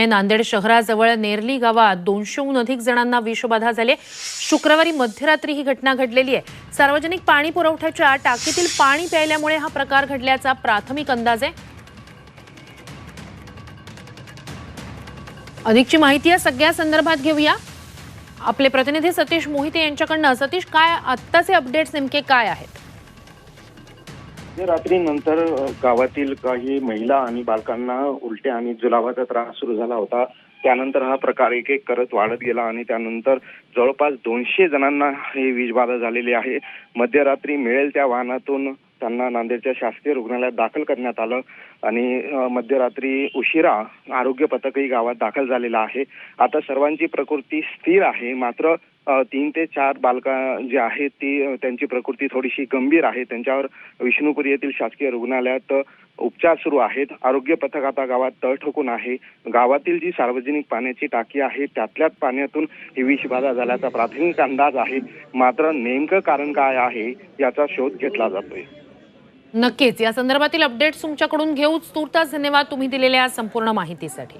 नांदेड शहराजवळ नेरली गावात दोनशेहून अधिक जणांना विषबाधा झाली शुक्रवारी मध्यरात्री ही घटना घडलेली आहे. सार्वजनिक पाणी पुरवठ्याच्या टाकीतील पाणी प्यायल्यामुळे हा प्रकार घडल्याचा प्राथमिक अंदाज आहे. अधिकची माहिती या सगळ्या संदर्भात घेऊया. आपले प्रतिनिधी सतीश मोहिते यांच्याकडनं. सतीश काय आत्ताचे अपडेट्स नेमके काय आहेत? मध्यरात्रीनंतर गावातील काही महिला आणि बालकांना उलट्या आणि जुलाबाचा त्रास सुरू झाला होता. त्यानंतर हा प्रकार एक एक करत वाढत गेला आणि त्यानंतर जवळपास दोनशे जणांना ही वीजबाधा झालेली आहे. मध्यरात्री मिळेल त्या वाहनातून त्यांना नांदेडच्या शासकीय रुग्णालयात दाखल करण्यात आलं आणि मध्यरात्री उशिरा आरोग्य पथकही गावात दाखल झालेलं आहे. आता सर्वांची प्रकृती स्थिर आहे. मात्र तीन ते चार बालका जी आहेत ती त्यांची प्रकृती थोडीशी गंभीर आहे. त्यांच्यावर विष्णुपुरी येथील शासकीय रुग्णालयात उपचार सुरू आहेत. आरोग्य पथक आता गावात तळ ठोकून आहे. गावातील जी सार्वजनिक पाण्याची टाकी आहे त्यातल्याच पाण्यातून ही विषबाधा झाल्याचा प्राथमिक अंदाज आहे. मात्र नेमकं कारण काय आहे याचा शोध घेतला जातोय. नक्कीच. या संदर्भातील अपडेट्स तुमच्याकडून घेऊच तुर्तास धन्यवाद तुम्ही दिलेल्या संपूर्ण माहितीसाठी.